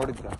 ನೋಡಿದ್ರಾ?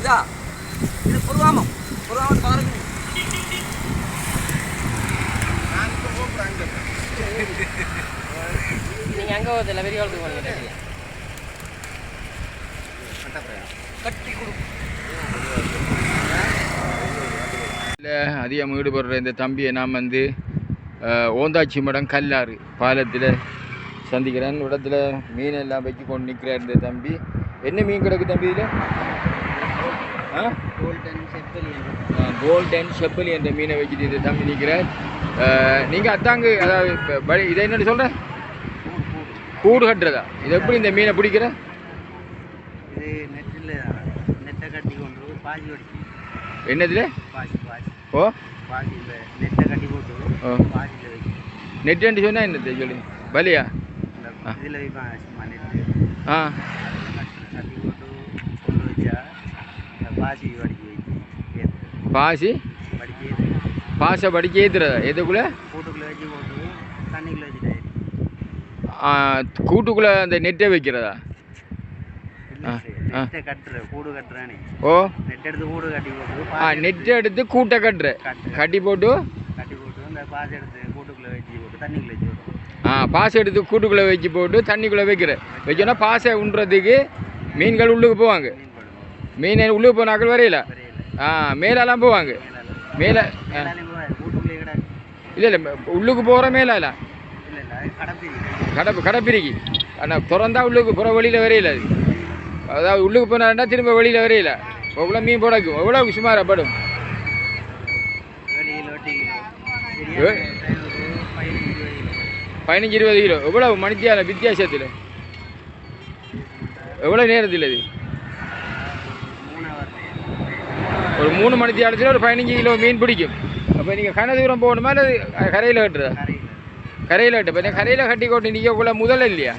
இதா இது புருவாமம் புருவாமம் பாருங்க நீங்கள் அங்கே போதில்ல பெரிய காலத்துக்கு போனீங்க கட்டி கொடு அதிகம் ஈடுபடுற இந்த தம்பியை நாம் வந்து ஓந்தாச்சி மடம் கல்லாறு பாலத்தில் சந்திக்கிறேன். இடத்துல மீன் எல்லாம் வச்சு கொண்டு நிற்கிறார் இந்த தம்பி. என்ன மீன் கிடக்கு தம்பி இதில்? கோல்டன் செப்பலி என்ற மீனை வச்சுட்டு இந்த தம்பி நிற்கிறார். நீங்கள் அத்தாங்க அதாவது இதை என்ன சொல்கிற கூடு கட்டுறதா? இது எப்படி இந்த மீனை பிடிக்கிற? என்னதுல பாசி பாசி ஓ? நெட்டை கட்டி போட்டு ஓ. வைக்கணும். நெட்டுன்னு சொன்னால் என்னது சொல்லு? ஆ. இதில் ஆ. பாசி பாசி? படிக்க ஏற்றுறதா எதுக்குள்ளே? கூட்டுக்குள்ளே கூட்டுக்குள்ளே அந்த நெட்டை வைக்கிறதா. நெட்டை கட்டுற கூடு கட்டுறானே. ஓ. நெட் எடுத்து கூடு கட்டி போட்டு ஆ நெட் எடுத்து கூட்டை கட்டுற. கட்டு. போட்டு? கட்டி போட்டு அந்த பாசி எடுத்து கூட்டுக்குள்ளே வச்சு போட்டு தண்ணிக்குள்ளே வச்சு ஆ பாசை எடுத்து கூட்டுக்குள்ளே வச்சு போட்டு தண்ணிக்குள்ளே வைக்கிற. வச்சோன்னா பாசை உண்றதுக்கு மீன்கள் உள்ளுக்கு போவாங்க. மீன் உள்ளுக்கு போனாக்கள் வரையில? ஆ மேலெல்லாம் போவாங்க. மேலே இல்லை இல்லை உள்ளுக்கு போகிற மேலால. கடை கடைப்பிரிக்கி ஆனால் திறந்தா உள்ளுக்கு புற வெளியில் வரையில அது. அதாவது உள்ளுக்கு போனாருன்னா திரும்ப வெளியில் வரையில. எவ்வளோ மீன் போடக்கும் எவ்வளோ சுமாரா படும். பதினஞ்சு இருபது கிலோ. எவ்வளோ மணித்தியால வித்தியாசத்தில்? எவ்வளோ நேரத்தில் ஹவர் ஒரு மூணு மணி தியாலத்தில் ஒரு பதினஞ்சு கிலோ மீன் பிடிக்கும். அப்போ நீங்கள் கன தூரம் போகணுமா இல்லை கரையில் கட்டுறதா? கரையில். கட்டு. இப்போ கரையில் கட்டி கொண்டு நிற்கக்குள்ள முதல்ல இல்லையா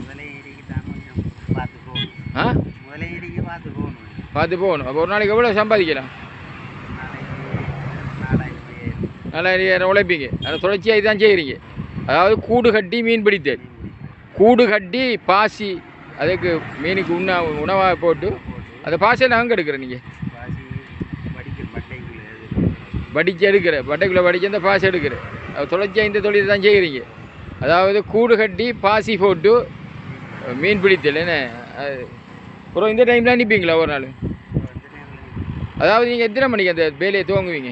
முதலே இடிக்கு தான் கொஞ்சம் பார்த்து போகணும் ஆ முதலே இடிக்கு பார்த்து போகணும் பார்த்து போகணும். அப்போ ஒரு நாளைக்கு எவ்வளோ சம்பாதிக்கலாம்? நல்லா நாலாயிரத்தி நாலாயிரம் உழைப்பீங்க. அதை தொடர்ச்சியாக தான் செய்கிறீங்க அதாவது கூடு கட்டி மீன் பிடித்தல். கூடு கட்டி பாசி அதுக்கு மீனுக்கு உண்ண உணவாக போட்டு அந்த பாசையில் அங்கே எடுக்கிறேன் நீங்கள் வடிச்சு எடுக்கிறேன் பட்டைக்குள்ளே வடிச்சு எடுக்கிற வட்டைக்குள்ளே அந்த பாசி எடுக்கிற. அது தொடர்ச்சியாக இந்த தொழில் தான் செய்கிறீங்க அதாவது கூடு கட்டி பாசி போட்டு மீன் பிடித்தல். என்ன? அது அப்புறம் இந்த டைம்லாம் நிற்பீங்களா ஒரு நாள்? அதாவது நீங்கள் எத்தனை மணிக்கு அந்த வேலையை துவங்குவீங்க?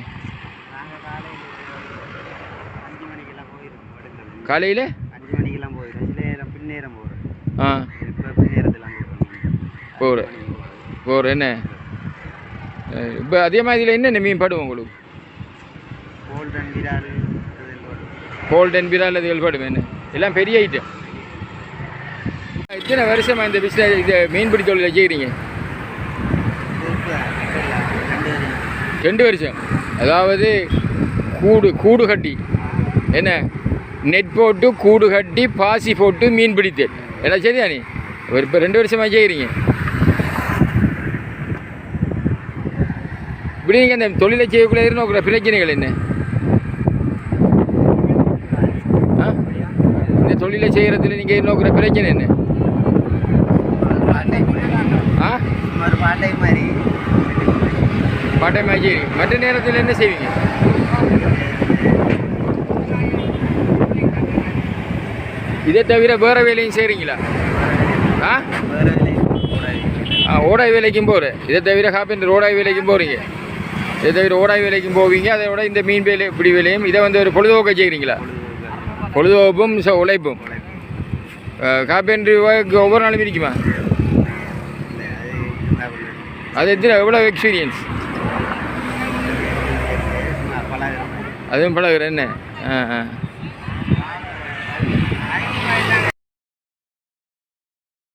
காலையில் அஞ்சு மணிக்கெல்லாம் போயிடும் சில நேரம் பின்னேரம் போகிறோம் ஆ. இப்போ பின்னேரத்தெல்லாம் போகிறோம் போகிற போகிற என்ன? இப்போ அதே மாதிரி இதில் என்னென்ன மீன் படும் உங்களுக்கு? கோல்டன் விரால் கோல்டன் பிரால் அதுகள் படும் என்ன? எல்லாம் பெரிய ஐட்டம் எத்தனை வருஷமா இந்த பிஸ்னஸ் இந்த மீன்பிடி தொழில் செய்கிறீங்க ரெண்டு வருஷம். அதாவது கூடு கூடு கட்டி. என்ன? நெட் போட்டு கூடு கட்டி பாசி போட்டு மீன் பிடித்து. என்ன சரியா நீ? ஒரு இப்போ ரெண்டு வருஷமாக செய்கிறீங்க இப்படி நீங்கள் அந்த தொழிலை செய்யக்குள்ள இருக்கிற பிரச்சனைகள் என்ன? ஆ? இந்த தொழிலை செய்கிறதுல நீங்கள் நோக்கிற பிரச்சனை என்ன? ஆ? பாட்டை மாதிரி. பாட்டைமாக செய்கிறீங்க மற்ற நேரத்தில் என்ன செய்வீங்க? இதை தவிர வேறு வேலையும் செய்கிறீங்களா ஆ? ஆ ஓடாய் வேலைக்கும் போகிற இதை தவிர காப்பீண்டர் ஓடாய் வேலைக்கும் போகிறீங்க இதை தவிர ஓடாய் வேலைக்கும் போவீங்க. அதை விட இந்த மீன் வேலை இப்படி வேலையும் இதை வந்து ஒரு பொழுதுபோக்க செய்கிறீங்களா பொழுதுபோக்கும் உழைப்பும். காப்பீண்டர் ஒவ்வொரு நாளும் இருக்குமா அது எத்தனை எவ்வளோ எக்ஸ்பீரியன்ஸ் அதுவும் பழகுற என்ன? ஆ ஆ.